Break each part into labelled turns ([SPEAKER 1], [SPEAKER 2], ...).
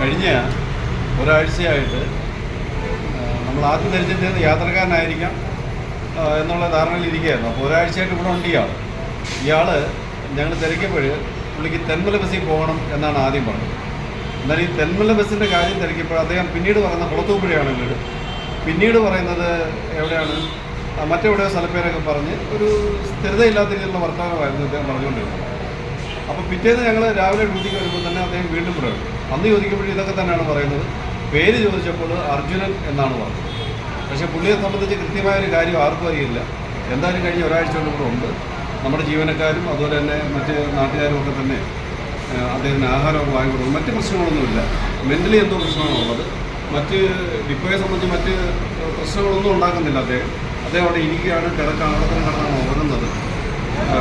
[SPEAKER 1] കഴിഞ്ഞ ഒരാഴ്ചയായിട്ട് നമ്മൾ ആദ്യം ധരിച്ചിട്ട് യാത്രക്കാരനായിരിക്കാം എന്നുള്ള ധാരണയിൽ ഇരിക്കുകയായിരുന്നു. അപ്പോൾ ഒരാഴ്ചയായിട്ട് ഇവിടെ ഉണ്ട് ഇയാൾ. ഇയാൾ ഞങ്ങൾ തിരക്കിയപ്പോൾ പുള്ളിക്ക് തെന്മല ബസ്സിൽ പോകണം എന്നാണ് ആദ്യം പറഞ്ഞത്. എന്നാൽ ഈ തെന്മല ബസ്സിന്റെ കാര്യം തിരക്കിയപ്പോൾ അദ്ദേഹം പിന്നീട് പറയുന്ന കുളത്തൂപ്പുഴയാണ് വീട്. പിന്നീട് പറയുന്നത് എവിടെയാണ്? മറ്റെവിടെയോ സ്ഥലപ്പേരൊക്കെ പറഞ്ഞ് ഒരു സ്ഥിരതയില്ലാത്ത രീതിയിലുള്ള വർത്തമാനമായിരുന്നു അദ്ദേഹം പറഞ്ഞുകൊണ്ടിരുന്നത്. അപ്പോൾ പിറ്റേന്ന് ഞങ്ങൾ രാവിലെ ഡ്യൂട്ടിക്ക് വരുമ്പോൾ തന്നെ അദ്ദേഹം വീണ്ടും വന്നു. അന്ന് ചോദിക്കുമ്പോഴും ഇതൊക്കെ തന്നെയാണ് പറയുന്നത്. പേര് ചോദിച്ചപ്പോൾ അർജുനൻ എന്നാണ് പറഞ്ഞത്. പക്ഷേ പുള്ളിയെ സംബന്ധിച്ച് കൃത്യമായൊരു കാര്യം ആർക്കും അറിയില്ല. എന്തായാലും കഴിഞ്ഞ ഒരാഴ്ച കൊണ്ട് ഉണ്ട്. നമ്മുടെ ജീവനക്കാരും അതുപോലെ തന്നെ മറ്റ് നാട്ടുകാരും ഒക്കെ തന്നെ അദ്ദേഹത്തിന് ആഹാരമൊക്കെ വാങ്ങി കൊടുക്കും മറ്റ് പ്രശ്നങ്ങളൊന്നുമില്ല. മെന്റലി എന്തോ പ്രശ്നമാണുള്ളത് മറ്റ് ഡിപ്പോയെ സംബന്ധിച്ച് മറ്റ് പ്രശ്നങ്ങളൊന്നും ഉണ്ടാക്കുന്നില്ല അദ്ദേഹം. അദ്ദേഹം അവിടെ ഇരിക്കുകയാണ് കിടക്കാണ് അവിടെ തന്നെ കിടന്നാണ് ഉറങ്ങുന്നത്.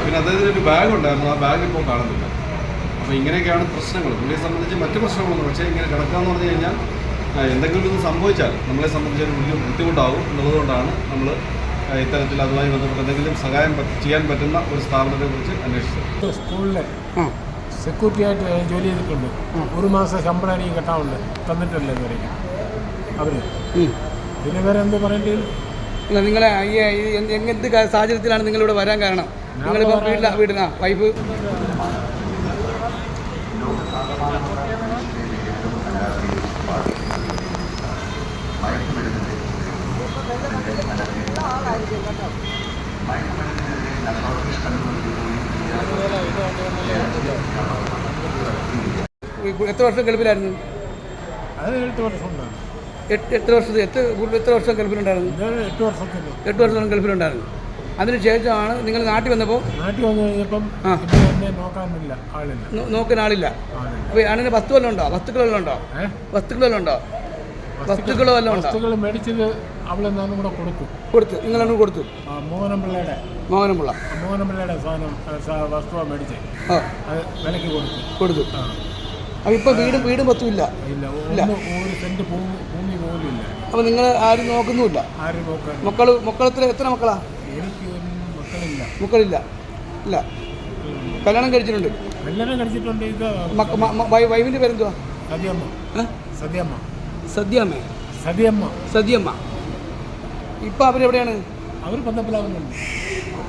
[SPEAKER 1] പിന്നെ അദ്ദേഹത്തിന് ഒരു ബാഗ് ഉണ്ടായിരുന്നു ആ ബാഗ് ഇപ്പോൾ കാണുന്നില്ല. അപ്പോൾ ഇങ്ങനെയൊക്കെയാണ് പ്രശ്നങ്ങൾ. പുള്ളിയെ സംബന്ധിച്ച് മറ്റ് പ്രശ്നങ്ങളൊന്നും പക്ഷേ ഇങ്ങനെ കിടക്കാന്ന് പറഞ്ഞു കഴിഞ്ഞാൽ എന്തെങ്കിലും ഒന്ന് സംഭവിച്ചാൽ നമ്മളെ സംബന്ധിച്ച് ഒരു വലിയ ബുദ്ധിമുട്ടാവും എന്നുള്ളതുകൊണ്ടാണ് നമ്മൾ ഇത്തരത്തിൽ അതുമായി ബന്ധപ്പെട്ട് എന്തെങ്കിലും സഹായം ചെയ്യാൻ പറ്റുന്ന ഒരു സ്ഥാപനത്തെ കുറിച്ച് അന്വേഷിച്ചത്.
[SPEAKER 2] സ്കൂളിലെ
[SPEAKER 3] ആ.
[SPEAKER 2] സെക്യൂരിറ്റി ആയിട്ട് ജോലി ചെയ്തിട്ടുണ്ട്. ഒരു മാസം ശമ്പളം എനിക്ക് കിട്ടാറുണ്ട് തന്നിട്ടില്ല ഇതുവരെ. അവർ. ഇതിന് വേറെ എന്ത് പറയേണ്ടി
[SPEAKER 3] നിങ്ങളെ ഈ എന്ത് സാഹചര്യത്തിലാണ് നിങ്ങളിവിടെ വരാൻ കാരണം? നിങ്ങളിപ്പോൾ വീട്ടിലാ വീട്ടിലാ വൈഫ്? എത്ര വർഷം ഗൾഫിലായിരുന്നു?
[SPEAKER 2] എട്ട് വർഷം ഉണ്ടായിരുന്നു.
[SPEAKER 3] എട്ട് എത്ര വർഷം എത്ര എത്ര വർഷം ഗൾഫിലുണ്ടായിരുന്നു?
[SPEAKER 2] എട്ട്
[SPEAKER 3] വർഷം ഗൾഫിലുണ്ടായിരുന്നു. അതിന് ശേഷമാണ് നിങ്ങൾ നാട്ടിൽ വന്നപ്പോൾ
[SPEAKER 2] നാട്ടിൽ വന്നു കഴിഞ്ഞപ്പം. നോക്കാനില്ല ആളില്ല.
[SPEAKER 3] നോക്കാൻ ആളില്ല. അപ്പോൾ ആണിന് വസ്തു വല്ലതും ഉണ്ടോ? വസ്തുക്കൾ വല്ലതും ഉണ്ടോ? വസ്തുക്കളെല്ലാം ഉണ്ടോ? വസ്തുക്കൾ വല്ലതും ഉണ്ടോ?
[SPEAKER 2] വസ്തുക്കൾ മേടിച്ചത് അവളെ ഞാനും കൂടെ കൊടുത്തു.
[SPEAKER 3] കൊടുത്തു? നിങ്ങളൊന്ന് കൊടുത്തു
[SPEAKER 2] മോഹനപിള്ളയുടെ
[SPEAKER 3] മോഹനപിള്ള
[SPEAKER 2] മോഹനപിള്ളയുടെ സാധനം വസ്തുവാണ് മേടിച്ചത് അത് വിലക്ക് കൊടുത്തു.
[SPEAKER 3] കൊടുത്തു. അപ്പോൾ ഇപ്പോൾ വീടും വീടും വസ്തുവില്ല?
[SPEAKER 2] ഇല്ല ഒന്ന് ഒരു സെന്റ് ഭൂമി പോലും ഇല്ല.
[SPEAKER 3] അപ്പോൾ നിങ്ങൾ ആരും നോക്കുന്നുമില്ല?
[SPEAKER 2] ആരും നോക്കാൻ
[SPEAKER 3] മക്കൾ മക്കളത്തിൽ എത്ര മക്കളാ?
[SPEAKER 2] എനിക്ക് മക്കളില്ല
[SPEAKER 3] ഇല്ല. കല്യാണം കഴിച്ചിട്ടുണ്ട്.
[SPEAKER 2] കല്യാണം കഴിച്ചിട്ടുണ്ട് ഇത്
[SPEAKER 3] മക്ക- മ- മ- വൈ- വൈഫിന്റെ പേരെന്തുവാ? സദ്യമ്മ
[SPEAKER 2] സദ്യമ്മ
[SPEAKER 3] സദ്യമ്മ
[SPEAKER 2] സദ്യമ്മേ
[SPEAKER 3] സദ്യമ്മ ഇപ്പൊ അവരെവിടെയാണ്?
[SPEAKER 2] അവർ പന്തപ്ലാവിലുണ്ട്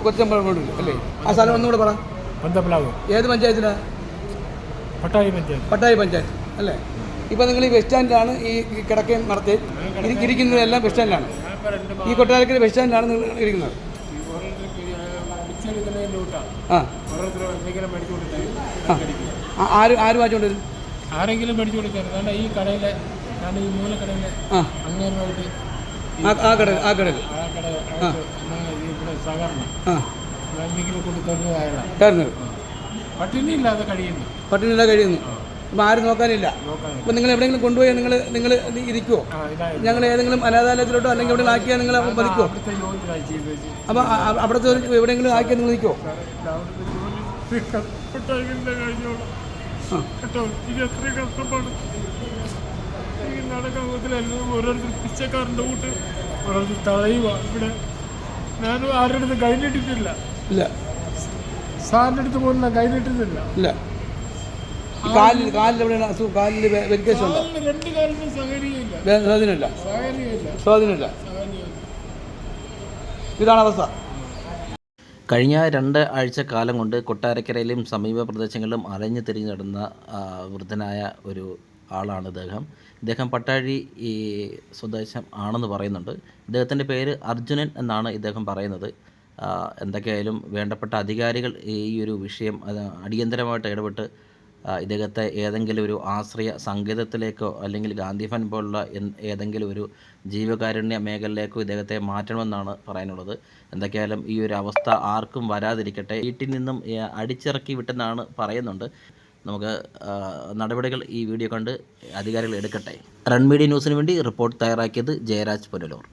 [SPEAKER 3] കൊച്ചമ്പഴോട് അല്ലേ? ആ സ്ഥലം ഒന്നുകൂടെ പറ.
[SPEAKER 2] പന്തപ്ലാവ്
[SPEAKER 3] ഏത് പഞ്ചായത്തിലാ?
[SPEAKER 2] പട്ടായി പഞ്ചായത്ത്.
[SPEAKER 3] പട്ടായി പഞ്ചായത്ത് അല്ലേ? ഇപ്പൊ നിങ്ങൾ ഈ ബസ് സ്റ്റാൻഡിലാണ് ഈ കിടക്കയും നടത്തി. ഇരി- ഇരിക്കുന്നതെല്ലാം ബസ് സ്റ്റാൻഡിലാണ് ഈ കൊട്ടാരക്കര ബസ് സ്റ്റാൻഡിലാണ് നിങ്ങൾ ഇരിക്കുന്നത്. ആര് ആര് മാറ്റി കൊണ്ടുവരും
[SPEAKER 2] ആരെങ്കിലും മേടിച്ചു കൊടുക്കാൻ കാരണം ഈ കടയിലെ കാരണം ഈ മൂലക്കടയിലെ
[SPEAKER 3] ആ.
[SPEAKER 2] അങ്ങേരുമായിട്ട്
[SPEAKER 3] ആ ആ കടൽ ആ കടൽ
[SPEAKER 2] ആ കട ആയിട്ട് എന്നാണ് ഈ ഇവിടെ സഹകരണം.
[SPEAKER 3] ആ.
[SPEAKER 2] എന്തെങ്കിലും കൊണ്ട് തരുന്നതായതാണ്.
[SPEAKER 3] കയറുന്നത്
[SPEAKER 2] പട്ടിണി ഇല്ലാതെ കഴിയുന്നു.
[SPEAKER 3] പട്ടിണില്ല കഴിയുന്നു. അപ്പം ആരും നോക്കാനില്ല. അപ്പം നിങ്ങൾ എവിടെയെങ്കിലും കൊണ്ടുപോയി നിങ്ങൾ നിങ്ങൾ ഇരിക്കുമോ ഞങ്ങൾ ഏതെങ്കിലും അനാഥാലയത്തിലോട്ടോ അല്ലെങ്കിൽ എവിടെ ആക്കിയാൽ നിങ്ങൾ പതിക്കുമോ അപ്പോൾ അവിടുത്തെ എവിടെയെങ്കിലും ആക്കിയാൽ നിങ്ങൾ നിൽക്കുമോ
[SPEAKER 2] ഓരോരുത്തർ പിച്ചക്കാരന്റെ കൂട്ട് ഓരോരുത്തർ തളയുക ഇവിടെ ഞാനും ആരുടെ അടുത്ത് കൈ നീട്ടിട്ടില്ല
[SPEAKER 3] ഇല്ല.
[SPEAKER 2] സാറിന്റെ അടുത്ത് പോലും കൈ
[SPEAKER 3] ഈ കാലിൽ കാലിൽ എവിടെയാണ് അസുഖം? കാലിൽ വെരിക്കേഷൻ ഉണ്ടോ?
[SPEAKER 2] രണ്ട്
[SPEAKER 3] കാലിലും സ്വാധീനമില്ല? സ്വാധീനമില്ല? ഇതാണ് അവസ്ഥ.
[SPEAKER 4] കഴിഞ്ഞ രണ്ട് ആഴ്ചക്കാലം കൊണ്ട് കൊട്ടാരക്കരയിലും സമീപ പ്രദേശങ്ങളിലും അലഞ്ഞു തിരിഞ്ഞ് നടന്ന വൃദ്ധനായ ഒരു ആളാണ് ഇദ്ദേഹം. ഇദ്ദേഹം പട്ടാഴി ഈ സ്വദേശം ആണെന്ന് പറയുന്നുണ്ട്. ഇദ്ദേഹത്തിന്റെ പേര് അർജുനൻ എന്നാണ് ഇദ്ദേഹം പറയുന്നത്. എന്തൊക്കെയായാലും വേണ്ടപ്പെട്ട അധികാരികൾ ഈ ഒരു വിഷയം അത് അടിയന്തരമായിട്ട് ഇടപെട്ട് ഇദ്ദേഹത്തെ ഏതെങ്കിലും ഒരു ആശ്രയ സംഗീതത്തിലേക്കോ അല്ലെങ്കിൽ ഗാന്ധി ഫൻ പോലുള്ള ഏതെങ്കിലും ഒരു ജീവകാരുണ്യ മേഖലയിലേക്കോ ഇദ്ദേഹത്തെ മാറ്റണമെന്നാണ് പറയാനുള്ളത്. എന്തൊക്കെയായാലും ഈ ഒരു അവസ്ഥ ആർക്കും വരാതിരിക്കട്ടെ. വീട്ടിൽ നിന്നും അടിച്ചിറക്കി വിട്ടെന്നാണ് പറയുന്നുണ്ട്. നമുക്ക് നടപടികൾ ഈ വീഡിയോ കണ്ട് അധികാരികൾ എടുക്കട്ടെ. റൺ മീഡിയ ന്യൂസിന് വേണ്ടി റിപ്പോർട്ട് തയ്യാറാക്കിയത് ജയരാജ് പുനലൂർ